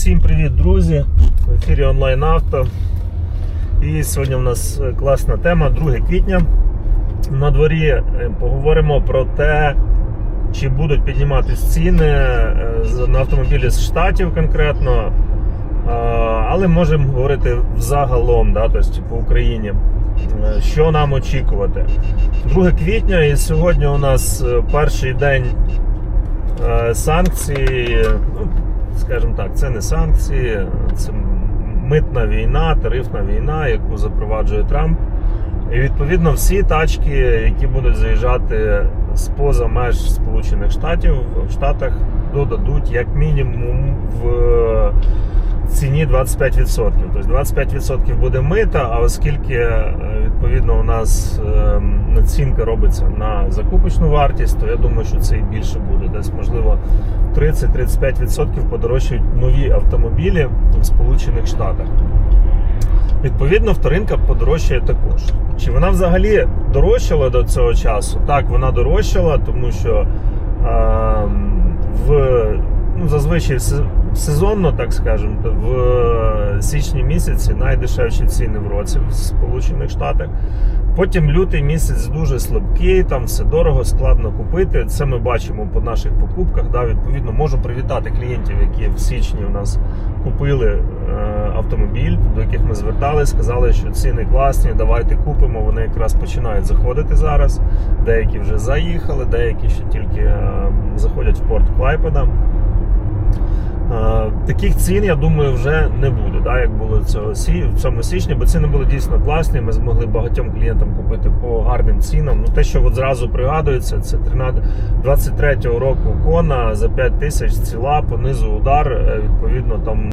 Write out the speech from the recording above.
Всім привіт, друзі! В ефірі онлайн авто. І сьогодні у нас е, класна тема, 2 квітня. На дворі е, поговоримо про те, чи будуть підніматись ціни е, на автомобілі з штатів конкретно. Але можемо говорити взагалом, да, тобто по Україні. Що нам очікувати? 2 квітня, і сьогодні у нас перший день санкції. Ну, скажімо так, це не санкції, це митна війна, тарифна війна, яку запроваджує Трамп. І відповідно всі тачки, які будуть заїжджати з поза меж Сполучених Штатів, в Штатах додадуть як мінімум в ціні 25%. Тобто 25% буде мита, а оскільки е, відповідно у нас е, націнка робиться на закупочну вартість, то я думаю, що це і більше буде. Десь можливо 30-35% подорожчають нові автомобілі в Сполучених Штатах. Відповідно, вторинка подорожчає також. Чи вона взагалі дорожчала до цього часу? Так, вона дорожчала, тому що е, зазвичай сезонно, так скажемо, в січні місяці найдешевші ціни в році в Сполучених Штатах. Потім лютий місяць дуже слабкий, там все дорого, складно купити. Це ми бачимо по наших покупках. Да, відповідно, можу привітати клієнтів, які в січні у нас купили е, автомобіль, до яких ми зверталися, сказали, що ціни класні, давайте купимо. Вони якраз починають заходити зараз. Деякі вже заїхали, деякі ще тільки е, заходять в порт Клайпеда. Е, Таких цін, я думаю, вже не буде, да, як було цього сі- в цьому січні, бо ціни були дійсно класні. Ми змогли багатьом клієнтам купити по гарним цінам. Ну, те, що от зразу пригадується, це 13 23-го року кона за 5 тисяч ціла, понизу удар. е, Відповідно, там